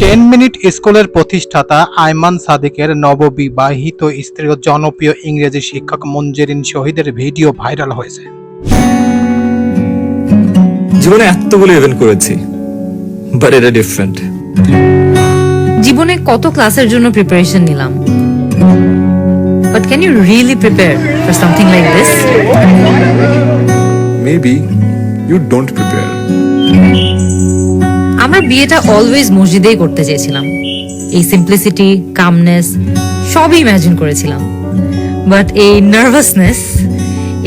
Ten minute স্কুলের প্রতিষ্ঠাতা আয়মান সাদিকের নববিবাহিত স্ত্রী ও জনপ্রিয় ইংরেজি শিক্ষক মঞ্জেরিন শহীদের ভিডিও ভাইরাল হয়েছে। জীবনে এতগুলো ইভেন্ট করেছি বাট এটা ডিফারেন্ট জীবনে কত ক্লাসের জন্য প্রিপারেশন নিলাম? But can you really prepare for something like this maybe you don't prepare আমরা বিয়েটা অলওয়েজ মসজিদেই করতে চেয়েছিলাম। এই সিম্পলিসিটি কামনেস সবই ইমাজিন করেছিলাম। বাট এই নার্ভাসনেস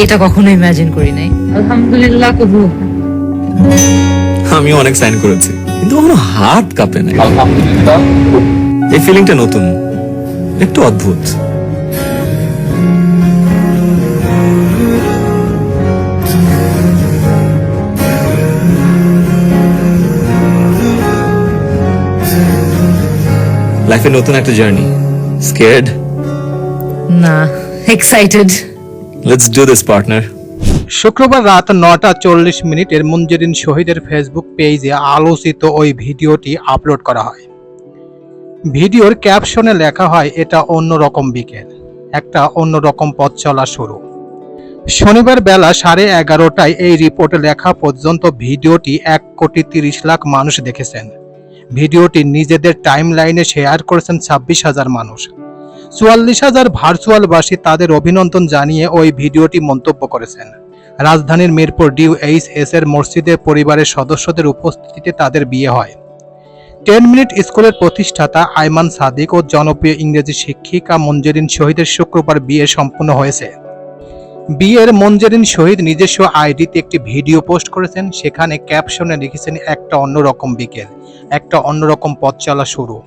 এটা কখনো ইমাজিন করি নাই। আলহামদুলিল্লাহ কবুল। আমি অনেক সাইন করেছি কিন্তু কখনো হাত কাঁপে না এই ফিলিংটা নতুন একটু অদ্ভুত। লাইফে নতুন একটা জার্নি স্কেয়ার্ড না excited let's do this partner শুক্রবার রাত নটা চল্লিশ মিনিটের মঞ্জেরিন শহীদের ফেসবুক পেজে আলোচিত ওই ভিডিওটি আপলোড করা হয়। ভিডিওর ক্যাপশনে লেখা হয় এটা অন্যরকম বিকেল। একটা অন্যরকম পথ চলা শুরু। শনিবার বেলা সাড়ে এগারোটায় এই রিপোর্টে লেখা পর্যন্ত ভিডিওটি এক কোটি তিরিশ লাখ মানুষ দেখেছেন। ভিডিওটি নিজেদের টাইম লাইনে শেয়ার করেছেন ছাব্বিশ হাজার মানুষ। চুয়াল্লিশ হাজার ভার্চুয়ালবাসী তাদের অভিনন্দন জানিয়ে ওই ভিডিওটি মন্তব্য করেছেন। রাজধানীর মিরপুর ডিউ এইচ এস এর মসজিদে পরিবারের সদস্যদের উপস্থিতিতে তাদের বিয়ে হয়। টেন মিনিট স্কুলের প্রতিষ্ঠাতা আইমান সাদিক ও জনপ্রিয় ইংরেজি শিক্ষিকা মঞ্জুরিন শহীদের শুক্রবার বিয়ে সম্পন্ন হয়েছে। বিয়ের মঞ্জেরিন শহীদ নিজস্ব আইডিতে একটি ভিডিও পোস্ট করেছেন। সেখানে ক্যাপশনে লিখেছেন, একটা অন্যরকম বিকেল, একটা অন্যরকম পথ চলা শুরু।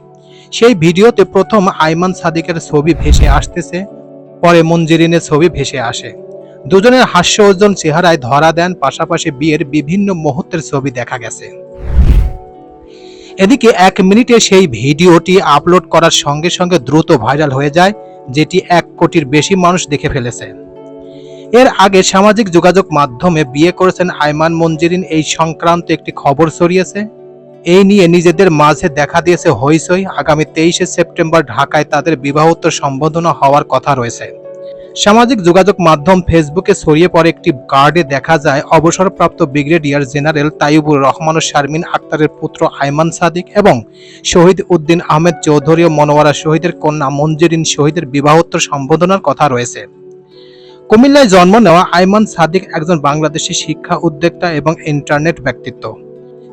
সেই ভিডিওতে প্রথম আইমান সাদিকের ছবি ভেসে আসতেছে, পরে মঞ্জেরিনের ছবি ভেসে আসে। দুজনের হাস্যোজ্জ্বল চেহারায় ধরা দেন, পাশাপাশি বিয়ের বিভিন্ন মুহূর্তের ছবি দেখা গেছে। এদিকে এক মিনিটে সেই ভিডিওটি আপলোড করার সঙ্গে সঙ্গে দ্রুত ভাইরাল হয়ে যায়, যেটি এক কোটির বেশি মানুষ দেখে ফেলেছে। এর আগে সামাজিক যোগাযোগ মাধ্যমে বিয়ে করেছেন আইমান মঞ্জেরিন, এই সংক্রান্ত একটি খবর ছড়িয়েছে। এই নিয়ে নিজেদের মাঝে দেখা দিয়েছে হইসই আগামী তেইশে সেপ্টেম্বর ঢাকায় তাদের বিবাহোত্তর সম্বোধনা হওয়ার কথা রয়েছে। সামাজিক যোগাযোগ মাধ্যম ফেসবুকে ছড়িয়ে পড়ে একটি কার্ডে দেখা যায়, অবসরপ্রাপ্ত ব্রিগেডিয়ার জেনারেল তাইবুর রহমান ও শারমিন আক্তারের পুত্র আইমান সাদিক এবং শহীদ উদ্দিন আহমেদ চৌধুরী ও মনোয়ারা শহীদের কন্যা মঞ্জুরিন শহীদের বিবাহোত্তর সম্বোধনার কথা রয়েছে। কুমিল্লায় জন্ম নেওয়া আইমান সাদিক একজন বাংলাদেশি শিক্ষা উদ্যোক্তা এবং ইন্টারনেট ব্যক্তিত্ব।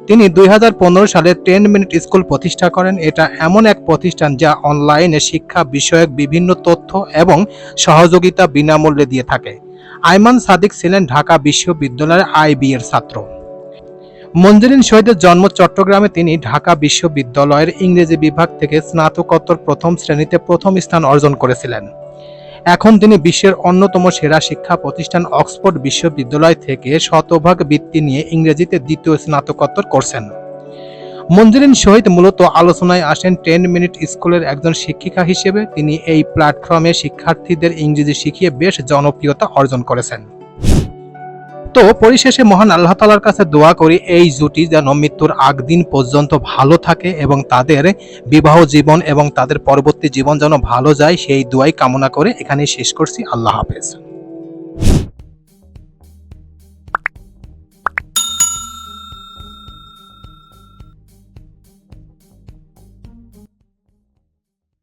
তিনি দুই হাজার পনেরো সালে টেন মিনিট স্কুল প্রতিষ্ঠা করেন। এটা এমন এক প্রতিষ্ঠান যা অনলাইনে শিক্ষা বিষয়ক বিভিন্ন তথ্য এবং সহযোগিতা বিনামূল্যে দিয়ে থাকে। আইমান সাদিক ছিলেন ঢাকা বিশ্ববিদ্যালয়ের আইবি এর ছাত্র। মঞ্জুরিন শহীদের জন্ম চট্টগ্রামে তিনি ঢাকা বিশ্ববিদ্যালয়ের ইংরেজি বিভাগ থেকে স্নাতকোত্তর প্রথম শ্রেণীতে প্রথম স্থান অর্জন করেছিলেন। এখন তিনি বিশ্বের অন্যতম সেরা শিক্ষা প্রতিষ্ঠান অক্সফোর্ড বিশ্ববিদ্যালয় থেকে শতভাগ বৃত্তি নিয়ে ইংরেজিতে দ্বিতীয় স্নাতকোত্তর করছেন। মঞ্জুরিন শহীদ মূলত আলোচনায় আসেন টেন মিনিট স্কুলের একজন শিক্ষিকা হিসেবে। তিনি এই প্ল্যাটফর্মে শিক্ষার্থীদের ইংরেজি শিখিয়ে বেশ জনপ্রিয়তা অর্জন করেছেন। তো পরিশেষে মহান আল্লাহ তালার কাছে দোয়া করি, এই জুটি যেন মৃত্যুর আগ দিন পর্যন্ত ভালো থাকে এবং তাদের বিবাহ জীবন এবং তাদের পরবর্তী জীবন যেন ভালো যায়, সেই দোয়াই কামনা করে এখানে শেষ করছি। আল্লাহ হাফেজ।